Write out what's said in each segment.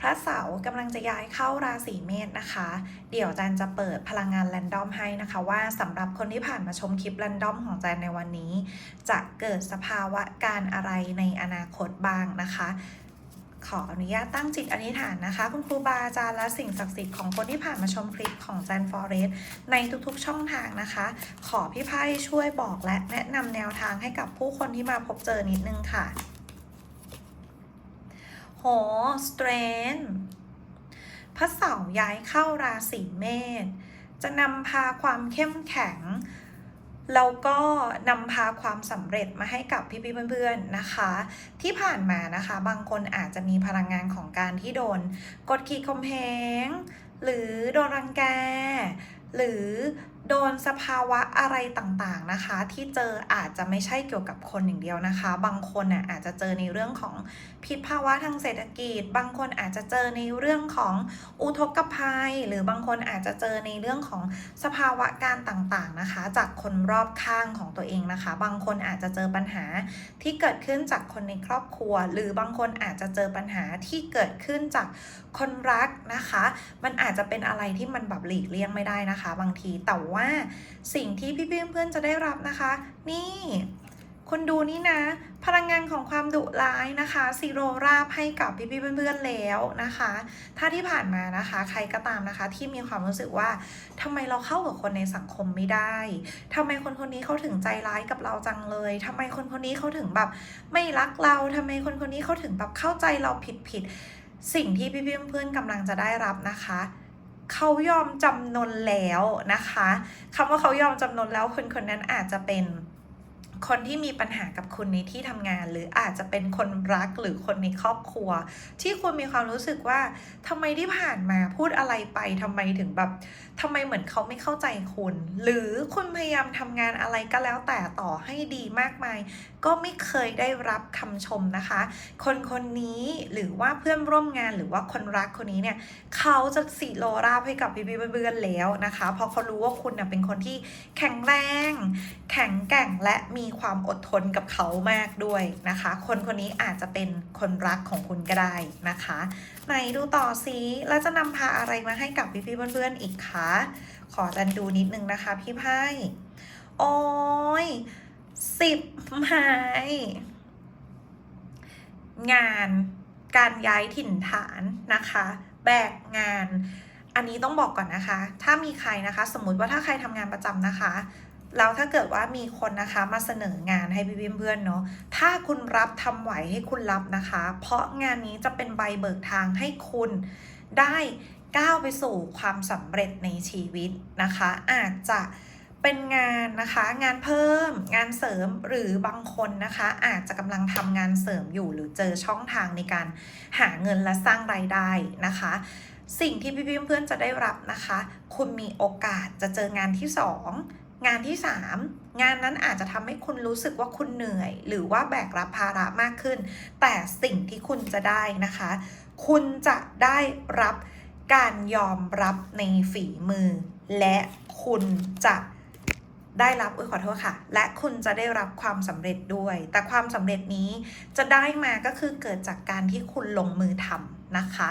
พระเสาร์กำลังจะย้ายเข้าราศีเมษนะคะ เดี๋ยวจันจะเปิดพลังงานแรนดอมให้นะคะ ว่าสำหรับคนที่ผ่านมาชมคลิปแรนดอมของจันในวันนี้ จะเกิดสภาวะการอะไรในอนาคตบ้างนะคะขออนุญาตตั้งจิตอธิษฐานนะคะ คุณครูบาอาจารย์และสิ่งศักดิ์สิทธิ์ของคนที่ผ่านมาชมคลิปของจันฟอเรสในทุกๆช่องทางนะคะ ขอพี่ไพ่ช่วยบอกและแนะนำแนวทางให้กับผู้คนที่มาพบเจอนิดนึงค่ะ หสเตรนพระเสาร์ย้ายเข้าราศีเมษ จะนำพาความเข้มแข็ง แล้วก็นำพาความสำเร็จมาให้กับพี่ๆเพื่อนๆนะคะ ที่ผ่านมานะคะ บางคนอาจจะมีพลังงานของการที่โดน กดขี่ข่มเหงหรือโดนรังแก หรือ โดนสภาวะอะไรต่างๆนะคะ ที่เจออาจจะไม่ใช่เกี่ยวกับคนอย่างเดียวนะคะ บางคนน่ะอาจจะเจอในเรื่องของพิษภาวะทางเศรษฐกิจ บางคนอาจจะเจอในเรื่องของอุทกภัย หรือบางคนอาจจะเจอในเรื่องของสภาวะการต่างๆนะคะ จากคนรอบข้างของตัวเองนะคะ บางคนอาจจะเจอปัญหาที่เกิดขึ้นจากคนในครอบครัว หรือบางคนอาจจะเจอปัญหาที่เกิดขึ้นจากคนรักนะคะ มันอาจจะเป็นอะไรที่มันแบบหลีกเลี่ยงไม่ได้นะคะ บางทีแต่ว่าสิ่งที่พี่เพื่อนๆจะได้รับนะคะ นี่คุณดูนี่นะ พลังงานของความดุร้ายนะคะซีโรราบให้กับพี่ๆเพื่อนๆแล้วนะคะ ถ้าที่ผ่านมานะคะ ใครก็ตามนะคะ ที่มีความรู้สึกว่าทำไมเราเข้ากับคนในสังคมไม่ได้ทำไมคนคนนี้เขาถึงใจร้ายกับเราจังเลยทำไมคนคนนี้เขาถึงแบบ ไม่รักเราทำไมคนคนนี้เขาถึงแบบเข้าใจเราผิดผิดๆสิ่งที่พี่ๆเพื่อนๆกำลังจะได้รับนะคะ เขายอมจำนนแล้วนะคะคำว่าเขายอมจำนนแล้วคนคนนั้นอาจจะเป็น คนที่มีปัญหากับคุณในที่ทำงาน หรืออาจจะเป็นคนรักหรือคนในครอบครัว ที่คุณมีความรู้สึกว่าทำไมที่ผ่านมาพูดอะไรไปทำไมถึงแบบทำไมเหมือนเขาไม่เข้าใจคุณ หรือคุณพยายามทำงานอะไรก็แล้วแต่ต่อให้ดีมากมาย ก็ไม่เคยได้รับคำชมนะคะ คนคนนี้หรือว่าเพื่อนร่วมงานหรือว่าคนรักคนนี้เนี่ยเขาจะสีโลราบให้กับพี่ๆเพื่อนๆแล้วนะคะเพราะเขารู้ว่าคุณน่ะเป็นคนที่แข็งแรง แข็งแกร่งและมีความอดทนกับเขามากด้วยนะคะ คนคนนี้อาจจะเป็นคนรักของคุณก็ได้นะคะไหนดูต่อซิแล้วจะนำพาอะไรมาให้กับพี่ๆเพื่อนๆอีกคะขอจันดูนิดนึงนะคะ พี่ไพ่โอ้ยสิบไม้งานการย้ายถิ่นฐานนะคะ แบกงาน อันนี้ต้องบอกก่อนนะคะ ถ้ามีใครนะคะ สมมุติว่าถ้าใครทำงานประจำนะคะ แล้วถ้าเกิดว่ามีคนนะคะมาเสนองานให้พี่เพื่อนๆเนาะ ถ้าคุณรับทำไหวให้คุณรับนะคะ เพราะงานนี้จะเป็นใบเบิกทางให้คุณได้ก้าวไปสู่ความสำเร็จในชีวิตนะคะ อาจจะเป็นงานนะคะ งานเพิ่ม งานเสริมหรือบางคนนะคะ อาจจะกำลังทำงานเสริมอยู่หรือเจอช่องทางในการหาเงินและสร้างรายได้นะคะสิ่งที่พี่เพื่อนจะได้รับนะคะ คุณมีโอกาสจะเจองานที่ 2 งานที่ 3 งานนั้นอาจจะทำให้คุณรู้สึกว่าคุณเหนื่อย หรือว่าแบกรับภาระมากขึ้น แต่สิ่งที่คุณจะได้นะคะ คุณจะได้รับการยอมรับในฝีมือ และคุณจะได้รับอุ้ยขอโทษค่ะ และคุณจะได้รับความสำเร็จด้วย แต่ความสำเร็จนี้จะได้มาก็คือเกิดจากการที่คุณลงมือทำนะคะ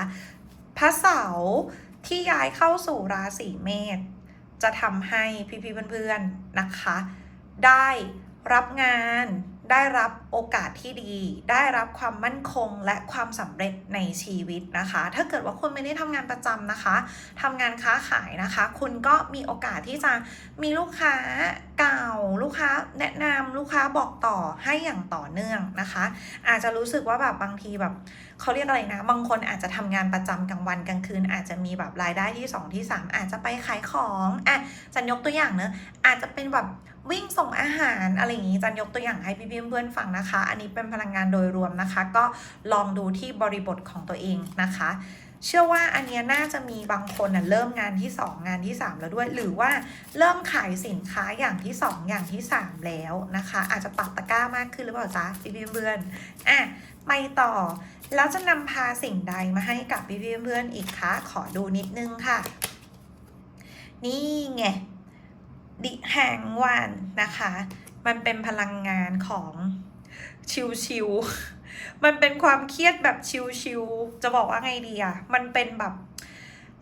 พระเสาร์ที่ย้ายเข้าสู่ราศีเมษ จะทำให้พี่ๆเพื่อนๆนะคะ ได้รับงาน ได้รับโอกาสที่ดี ได้รับความมั่นคงและความสำเร็จในชีวิตนะคะ ถ้าเกิดว่าคุณไม่ได้ทำงานประจำนะคะทำงานค้าขายนะคะ คุณก็มีโอกาสที่จะมีลูกค้าเก่า ลูกค้าแนะนำลูกค้าบอกต่อให้อย่างต่อเนื่องนะคะ อาจจะรู้สึกว่าแบบบางทีแบบเขาเรียกอะไรนะ บางคนอาจจะทำงานประจำกลางวันกลางคืน อาจจะมีแบบรายได้ที่ 2 ที่ 3 อาจจะไปขายของอะจันยกตัวอย่างเนอะอาจจะเป็นแบบ วิ่งส่งอาหารอะไรอย่างงี้จันยกตัวอย่างให้พี่เพื่อนๆฟังนะคะ อันนี้เป็นพลังงานโดยรวมนะคะ ก็ลองดูที่บริบทของตัวเองนะคะ เชื่อว่าอันเนี้ยน่าจะมีบางคนน่ะเริ่มงานที่ 2 งานที่ 3 แล้วด้วย หรือว่าเริ่มขายสินค้าอย่างที่ 2 อย่างที่ 3 แล้วนะคะ อาจจะปักตะกร้ามากขึ้นหรือเปล่าจ๊ะพี่เพื่อนๆอะไปต่อแล้วจะนำพาสิ่งใดมาให้กับพี่เพื่อนๆอีกคะขอดูนิดนึงค่ะ นี่ไง ดิแหงวันนะคะ มันเป็นพลังงานของชิวมันเป็นความเครียดแบบชิวๆจะบอกว่าไงดีอะมันเป็นแบบ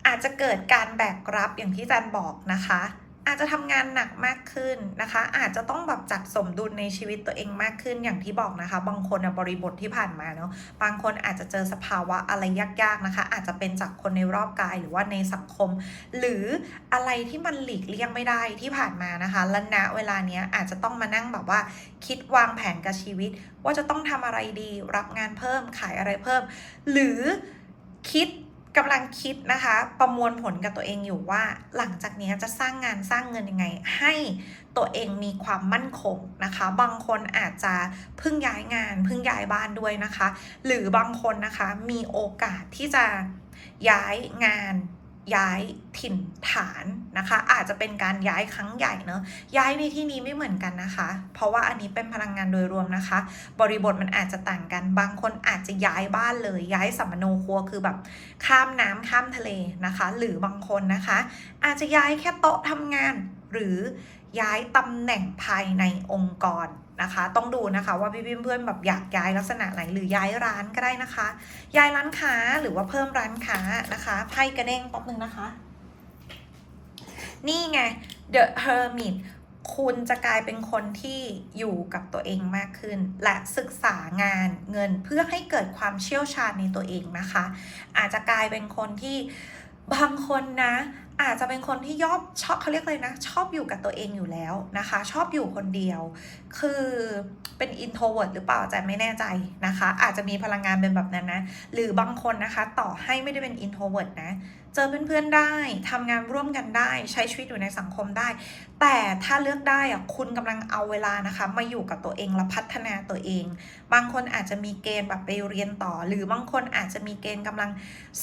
อาจจะเกิดการแบกรับอย่างที่จันบอกนะคะ อาจจะทำงานหนักมากขึ้นนะคะ อาจจะต้องแบบจัดสมดุลในชีวิตตัวเองมากขึ้นอย่างที่บอกนะคะ บางคนบริบทที่ผ่านมาเนาะบางคนอาจจะเจอสภาวะอะไรยากๆนะคะ อาจจะเป็นจากคนในรอบกายหรือว่าในสังคม หรืออะไรที่มันหลีกเลี่ยงไม่ได้ที่ผ่านมานะคะและณเวลาเนี้ยอาจจะต้องมานั่งแบบว่าคิดวางแผนกับชีวิต ว่าจะต้องทำอะไรดีรับงานเพิ่มขายอะไรเพิ่ม หรือคิด กำลังคิดนะคะ ประมวลผลกับตัวเองอยู่ว่า หลังจากนี้จะสร้างงานสร้างเงินยังไง ให้ตัวเองมีความมั่นคงนะคะ บางคนอาจจะเพิ่งย้ายงานเพิ่งย้ายบ้านด้วยนะคะ หรือบางคนนะคะมีโอกาสที่จะย้ายงาน ย้ายถิ่นฐานนะคะ อาจจะเป็นการย้ายครั้งใหญ่เนอะย้ายในที่นี้ไม่เหมือนกันนะคะ เพราะว่าอันนี้เป็นพลังงานโดยรวมนะคะ บริบทมันอาจจะต่างกัน บางคนอาจจะย้ายบ้านเลย ย้ายสัมมโนครัวคือแบบข้ามน้ำข้ามทะเลนะคะ หรือบางคนนะคะ อาจจะย้ายแค่โต๊ะทำงาน หรือย้ายตำแหน่งภายในองค์กรนะคะ ต้องดูนะคะว่าพี่เพื่อนๆแบบอยากย้ายลักษณะไหนหรือย้ายร้านก็ได้นะคะ ย้ายร้านค้าหรือว่าเพิ่มร้านค้านะคะไพ่กระเด้งแป๊บนึงนะคะ นี่ไง The Hermit คุณจะกลายเป็นคนที่อยู่กับตัวเองมากขึ้น และศึกษางานเงินเพื่อให้เกิดความเชี่ยวชาญในตัวเองนะคะ อาจจะกลายเป็นคนที่บางคนนะ อาจจะเป็นคนที่ยอบชอบเขาเรียกเลยนะ ชอบอยู่กับตัวเองอยู่แล้วนะคะ ชอบอยู่คนเดียว คือเป็น introvert หรือเปล่าจะไม่แน่ใจนะคะ อาจจะมีพลังงานเป็นแบบนั้นนะ หรือบางคนนะคะ ต่อให้ไม่ได้เป็น introvert นะเจอเพื่อนๆได้ทำงานร่วมกันได้ ใช้ชีวิตอยู่ในสังคมได้ แต่ถ้าเลือกได้อะคุณกำลังเอาเวลานะคะ มาอยู่กับตัวเองและพัฒนาตัวเอง บางคนอาจจะมีเกณฑ์แบบไปเรียนต่อ หรือบางคนอาจจะมีเกณฑ์กำลัง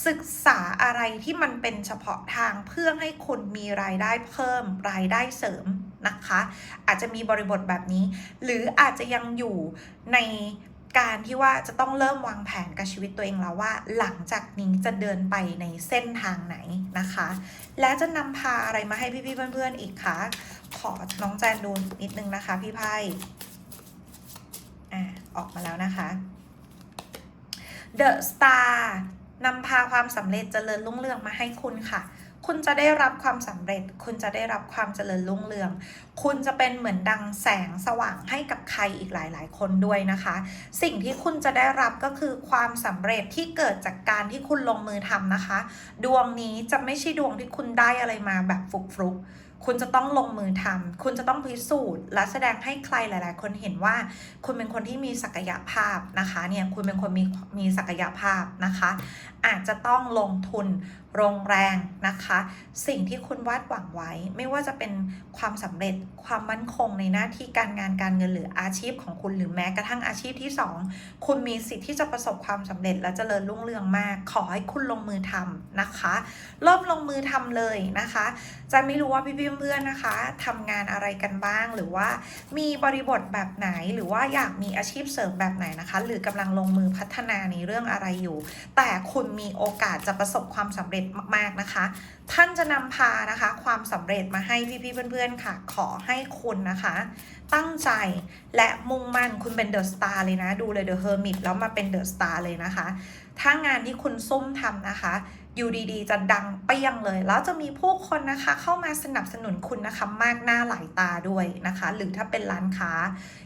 ศึกษาอะไรที่มันเป็นเฉพาะทางเพื่อให้คุณมีรายได้เพิ่มรายได้เสริมนะคะ อาจจะมีบริบทแบบนี้ หรืออาจจะยังอยู่ใน การที่ว่าจะต้องเริ่มวางแผนกับชีวิตตัวเองแล้วว่า หลังจากนี้จะเดินไปในเส้นทางไหนนะคะ และจะนำพาอะไรมาให้พี่ๆเพื่อนๆอีกคะขอน้องแจนดูนิดนึงนะคะ พี่ไพ่อะออกมาแล้วนะคะ The Star นำพาความสำเร็จเจริญรุ่งเรืองมาให้คุณค่ะ คุณจะได้รับความสำเร็จ คุณจะได้รับความเจริญรุ่งเรือง คุณจะเป็นเหมือนดังแสงสว่างให้กับใครอีกหลาย ๆ คนด้วยนะคะ สิ่งที่คุณจะได้รับก็คือความสำเร็จที่เกิดจากการที่คุณลงมือทำนะคะ ดวงนี้จะไม่ใช่ดวงที่คุณได้อะไรมาแบบฟลุกคุณจะต้องลงมือทำคุณจะต้องพิสูจน์ และแสดงให้ใครหลาย ๆ คนเห็นว่า คุณเป็นคนที่มีศักยภาพนะคะ เนี่ย คุณเป็นคนมีมีศักยภาพนะคะ อาจจะต้องลงทุนลงแรงนะคะ สิ่งที่คุณวาดหวังไว้ ไม่ว่าจะเป็นความสำเร็จความมั่นคงในหน้าที่การงานการเงินหรืออาชีพของคุณหรือแม้กระทั่งอาชีพที่ 2 คุณมีสิทธิ์ที่จะประสบความสำเร็จและเจริญรุ่งเรืองมาก ขอให้คุณลงมือทำนะคะเริ่มลงมือทำเลยนะคะ จะไม่รู้ว่าพี่ๆเพื่อนๆนะคะทำงานอะไรกันบ้างหรือว่ามีบริบทแบบไหนหรือว่าอยากมีอาชีพเสริมแบบไหนนะคะ หรือกำลังลงมือพัฒนาในเรื่องอะไรอยู่ แต่คุณมีโอกาสจะประสบความสำเร็จมากๆนะคะ ท่านจะนำพานะคะ ความสำเร็จมาให้พี่ๆเพื่อนๆค่ะ ขอให้คุณนะคะ ตั้งใจและมุ่งมั่นคุณเป็นเดอะสตาร์เลยนะ ดูเลยเดอะเฮอร์มิตแล้วมาเป็นเดอะสตาร์เลยนะคะ ถ้างานที่คุณซุ่มทำนะคะ อยู่ดีๆ จะดังเปี้ยงเลย แล้วจะมีผู้คนนะคะเข้ามาสนับสนุนคุณนะคะมากหน้าหลายตาด้วยนะคะ หรือถ้าเป็นร้านค้า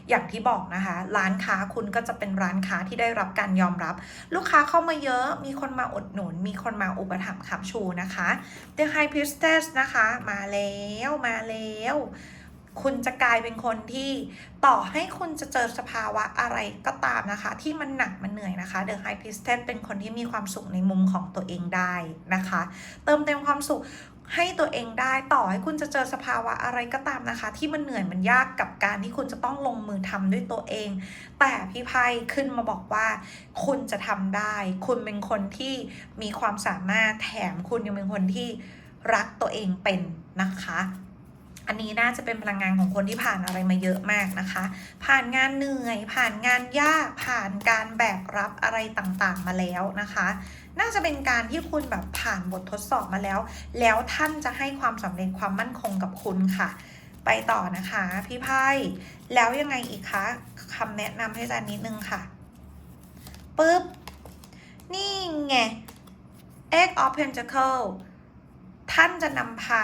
อย่างที่บอกนะคะ ร้านค้าคุณก็จะเป็นร้านค้าที่ได้รับการยอมรับ ลูกค้าเข้ามาเยอะ มีคนมาอุดหนุน มีคนมาอุปถัมภ์ขับชูนะคะ The High Priestess นะคะ มาแล้วมาแล้ว คุณจะกลายเป็นคนที่ต่อให้คุณจะเจอสภาวะอะไรก็ตามนะคะ ที่มันหนักมันเหนื่อยนะคะ The High Priestess เป็นคนที่มีความสุขในมุมของตัวเองได้นะคะ เติมเต็มความสุขให้ตัวเองได้ต่อให้คุณจะเจอสภาวะอะไรก็ตามนะคะ ที่มันเหนื่อยมันยากกับการที่คุณจะต้องลงมือทำด้วยตัวเอง แต่พี่ไพ่ขึ้นมาบอกว่า คุณจะทำได้ คุณเป็นคนที่มีความสามารถแถมคุณยังเป็นคนที่รักตัวเองเป็นนะคะ อันนี้น่าจะเป็นพลังงานของคนที่ผ่านอะไรมาเยอะมากนะคะ ผ่านงานเหนื่อย ผ่านงานยาก ผ่านการแบกรับอะไรต่างๆ มาแล้วนะคะ น่าจะเป็นการที่คุณแบบผ่านบททดสอบมาแล้ว แล้วท่านจะให้ความสำเร็จความมั่นคงกับคุณค่ะ ไปต่อนะคะ พี่ไพ่แล้วยังไงอีกคะคำแนะนำให้อาจารย์นิดนึงค่ะปุ๊บ นี่ไง Egg of Pentacle ท่านจะนำพา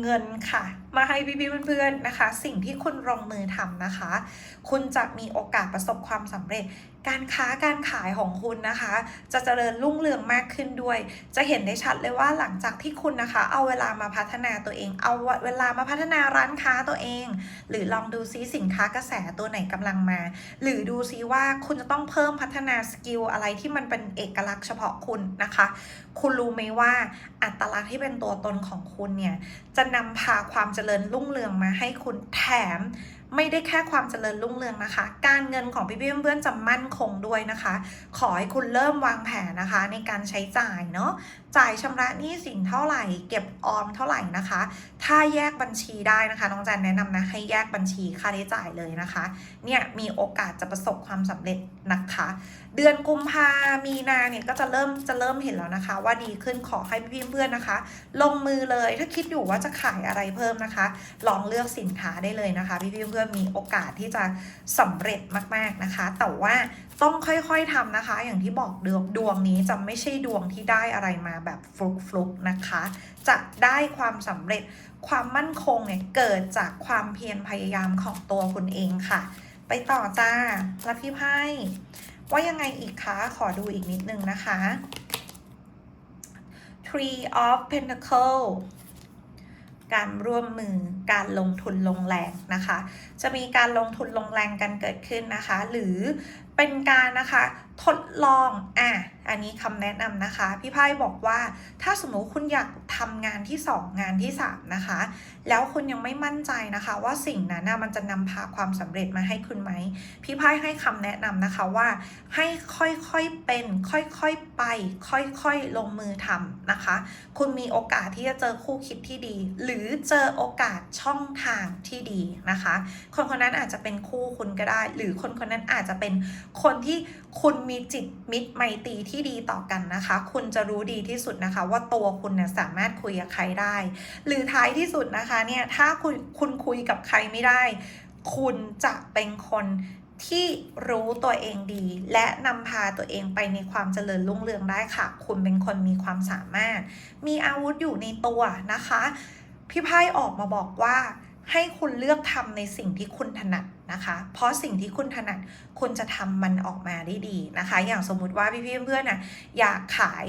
เงินค่ะ มาให้พี่ๆเพื่อนๆนะคะ สิ่งที่คุณลงมือทำนะคะ คุณจะมีโอกาสประสบความสำเร็จ การค้าการขายของคุณนะคะ จะเจริญรุ่งเรืองมากขึ้นด้วย จะเห็นได้ชัดเลยว่าหลังจากที่คุณนะคะ เอาเวลามาพัฒนาตัวเอง เอาเวลามาพัฒนาร้านค้าตัวเอง หรือลองดูซิสินค้ากระแสตัวไหนกำลังมา หรือดูซิว่าคุณจะต้องเพิ่มพัฒนาสกิลอะไรที่มันเป็นเอกลักษณ์เฉพาะคุณนะคะคุณรู้ไหมว่าอัตลักษณ์ที่เป็นตัวตนของคุณเนี่ยจะนำพาความเจริญรุ่งเรืองมาให้คุณแถมไม่ได้แค่ความเจริญรุ่งเรืองนะคะ การเงินของพี่เพื่อนๆจะมั่นคงด้วยนะคะ ขอให้คุณเริ่มวางแผนนะคะ ในการใช้จ่ายเนาะ จ่ายชำระหนี้สินเท่าไหร่ เก็บออมเท่าไหร่นะคะ ถ้าแยกบัญชีได้นะคะ น้องแจนแนะนำนะให้แยกบัญชีค่าใช้จ่ายเลยนะคะ เนี่ยมีโอกาสจะประสบความสำเร็จนะคะ เดือนกุมภามีนาเนี่ยก็จะเริ่มจะเริ่มเห็นแล้วนะคะ ว่าดีขึ้นขอให้พี่เพื่อนๆนะคะ ลงมือเลยถ้าคิดอยู่ว่าจะขายอะไรเพิ่มนะคะ ลองเลือกสินค้าได้เลยนะคะ พี่เพื่อนๆมีโอกาสที่จะสำเร็จมากๆนะคะ แต่ว่าต้องค่อยๆทำนะคะ อย่างที่บอกดวงดวงนี้จะไม่ใช่ดวงที่ได้อะไรมาแบบฟลุกๆนะคะ จะได้ความสำเร็จความมั่นคงเนี่ยเกิดจากความเพียรพยายามของตัวคุณเองค่ะ ไปต่อจ้าแล้วพี่ไพ่ว่ายังไงอีกคะ ขอดูอีกนิดนึงนะคะ Tree of Pentacle การร่วมมือการลงทุนลงแรงนะคะ จะมีการลงทุนลงแรงกันเกิดขึ้นนะคะ หรือเป็นการนะคะทดลองอะอันนี้คำแนะนำนะคะ พี่ไพ่บอกว่าถ้าสมมติคุณอยากทำงานที่ 2 งานที่ 3 นะคะ แล้วคุณยังไม่มั่นใจนะคะ ว่าสิ่งนั้นนะมันจะนำพาความสำเร็จมาให้คุณไหม พี่ไพ่ให้คำแนะนำนะคะว่า ให้ค่อยๆเป็น ค่อยๆไป ค่อยๆลงมือทำนะคะ คุณมีโอกาสที่จะเจอคู่คิดที่ดี หรือเจอโอกาสช่องทางที่ดีนะคะ คนคนนั้นอาจจะเป็นคู่คุณก็ได้ หรือคนคนนั้นอาจจะเป็นคนที่คุณมีจิตมิตรไมตรีที่ดีต่อกันนะคะ คุณจะรู้ดีที่สุดนะคะ ว่าตัวคุณเนี่ยสามารถคุยกับใครได้ หรือท้ายที่สุดนะคะเนี่ยถ้าคุณคุณคุยกับใครไม่ได้ คุณจะเป็นคนที่รู้ตัวเองดี และนำพาตัวเองไปในความเจริญรุ่งเรืองได้ค่ะ คุณเป็นคนมีความสามารถ มีอาวุธอยู่ในตัวนะคะ พี่ไพ่ออกมาบอกว่า ให้คุณเลือกทำในสิ่งที่คุณถนัด นะคะ เพราะสิ่งที่คุณถนัดคุณจะทำมันออกมาได้ดีนะคะ อย่างสมมุติว่าพี่ๆเพื่อนๆน่ะอยากขาย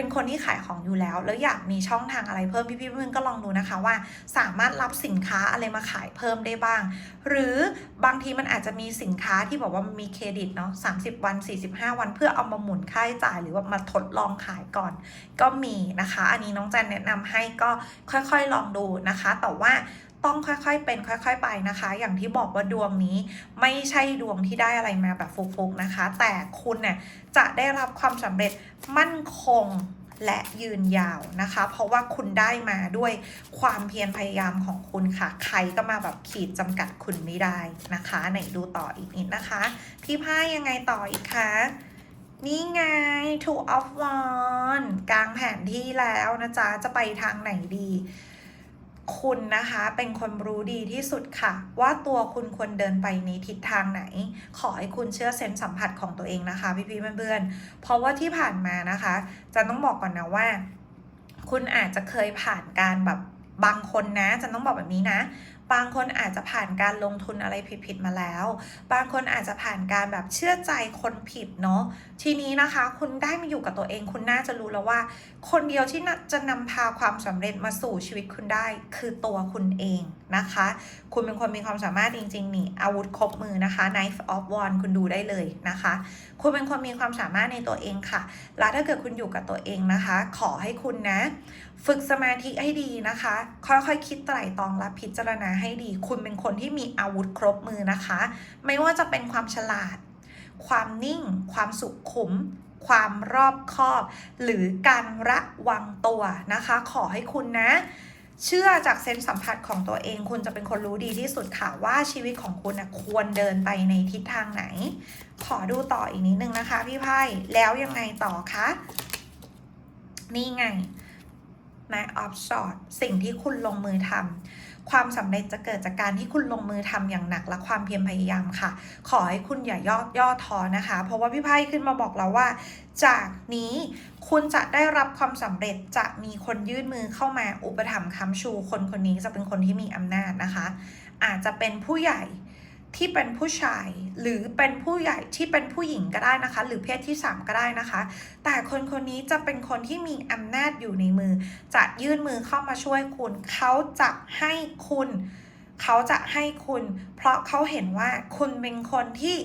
เป็นคนที่ขายของอยู่แล้ว แล้วอยากมีช่องทางอะไรเพิ่มพี่ๆเพื่อนๆก็ลองดูนะคะว่า สามารถรับสินค้าอะไรมาขายเพิ่มได้บ้าง หรือบางทีมันอาจจะมีสินค้าที่บอกว่ามันมีเครดิตเนาะ30 วัน 45 วันเพื่อเอามาหมุนค่าใช้จ่าย หรือว่ามาทดลองขายก่อนก็มีนะคะ อันนี้น้องจันแนะนำให้ก็ค่อยๆลองดูนะคะ แต่ว่า ต้องค่อยๆ เป็นค่อย ๆ ไปนะคะ อย่างที่บอกว่าดวงนี้ไม่ใช่ดวงที่ได้อะไรมาแบบฟุกๆนะคะ แต่คุณเนี่ยจะได้รับความสำเร็จมั่นคงและยืนยาวนะคะ เพราะว่าคุณได้มาด้วยความเพียรพยายามของคุณค่ะ ใครก็มาแบบขีดจำกัดคุณไม่ได้นะคะไหนดูต่ออีกนิดนะคะ พี่ผ้ายังไงต่ออีกคะนี่ไง two of one กลางแผนที่แล้วนะจ๊ะ จะไปทางไหนดี คุณนะคะเป็นคนรู้ดีที่สุดค่ะ ว่าตัวคุณควรเดินไปในทิศทางไหน ขอให้คุณเชื่อเซนส์สัมผัสของตัวเองนะคะพี่ๆเพื่อนๆเพราะว่าที่ผ่านมานะคะจะต้องบอกก่อนนะว่า คุณอาจจะเคยผ่านการแบบบางคนนะจะต้องบอกแบบนี้นะ บางคนอาจจะผ่านการลงทุนอะไรผิดๆมาแล้ว บางคนอาจจะผ่านการแบบเชื่อใจคนผิดเนาะ ทีนี้นะคะ คุณได้มาอยู่กับตัวเอง คุณน่าจะรู้แล้วว่า คนเดียวที่จะนำพาความสำเร็จมาสู่ชีวิตคุณได้ คือตัวคุณเองนะคะ คุณเป็นคนมีความสามารถจริงๆนี่อาวุธครบมือนะคะ knife of one คุณดูได้เลยนะคะ คุณเป็นคนมีความสามารถในตัวเองค่ะ แล้วถ้าเกิดคุณอยู่กับตัวเองนะคะ ขอให้คุณนะ ฝึกสมาธิให้ดีนะคะ ค่อยๆคคิดไตร่ตรองและพิจารณาให้ดี คุณเป็นคนที่มีอาวุธครบมือนะคะ ไม่ว่าจะเป็นความฉลาด ความนิ่ง ความสุขุม ความรอบคอบ หรือการระวังตัวนะคะ ขอให้คุณนะ เชื่อจากเซนส์สัมผัสของตัวเอง คุณจะเป็นคนรู้ดีที่สุดค่ะว่าชีวิตของคุณนะควรเดินไปในทิศทางไหน ขอดูต่ออีกนิดนึงนะคะ พี่ไพ่แล้วยังไงต่อคะนี่ไงนายออฟชอตสิ่งที่คุณลงมือทำ ความสำเร็จจะเกิดจากการที่คุณลงมือทำอย่างหนักและความเพียรพยายามค่ะ ขอให้คุณอย่าย่อย่อท้อนะคะ เพราะว่าพี่ไพ่ขึ้นมาบอกเราว่า จากนี้คุณจะได้รับความสำเร็จจะมีคนยื่นมือเข้ามาอุปถัมภ์ค้ำชู คนคนนี้จะเป็นคนที่มีอำนาจนะคะ อาจจะเป็นผู้ใหญ่ ที่เป็นผู้ชายหรือเป็นผู้ใหญ่ที่เป็นผู้หญิงก็ได้นะคะ หรือเพศที่ 3 ก็ได้นะคะ แต่คนคนนี้จะเป็นคนที่มีอำนาจอยู่ในมือ จะยื่นมือเข้ามาช่วยคุณ เขาจะให้คุณ เขาจะให้คุณ เพราะเขาเห็นว่าคุณเป็นคนที่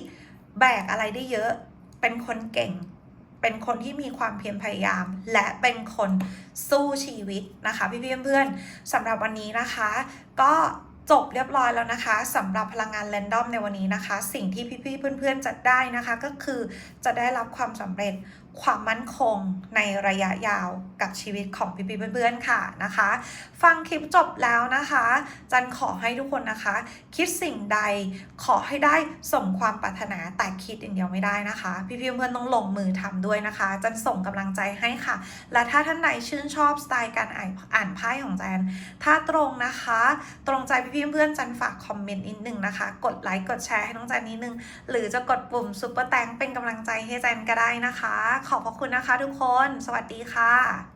แบกอะไรได้เยอะ เป็นคนเก่ง เป็นคนที่มีความเพียรพยายาม และเป็นคนสู้ชีวิตนะคะ พี่พี่ๆเพื่อนๆสำหรับวันนี้นะคะ ก็ จบเรียบร้อยแล้วนะคะสำหรับพลังงานแรนดอมในวันนี้นะคะ สิ่งที่พี่ๆเพื่อนๆจะได้นะคะ ก็คือจะได้รับความสำเร็จ ความมั่นคงในระยะยาวกับชีวิตของพี่ๆเพื่อนๆค่ะนะคะ ฟังคลิปจบแล้วนะคะ จันขอให้ทุกคนนะคะ คิดสิ่งใดขอให้ได้สมความปรารถนาแต่คิดอย่างเดียวไม่ได้นะคะ พี่ๆเพื่อนๆต้องลงมือทำด้วยนะคะ จันส่งกำลังใจให้ค่ะ และถ้าท่านใดชื่นชอบสไตล์การอ่านอ่านไพ่ของจันถ้าตรงนะคะ ตรงใจพี่ๆเพื่อนๆจันฝากคอมเมนต์นิดนึงนะคะ กดไลค์กดแชร์ให้น้องจันนิดนึงหรือจะกดปุ่มซุปเปอร์แตงเป็นกำลังใจให้จันก็ได้นะคะขอบพระคุณนะคะทุกคน สวัสดีค่ะ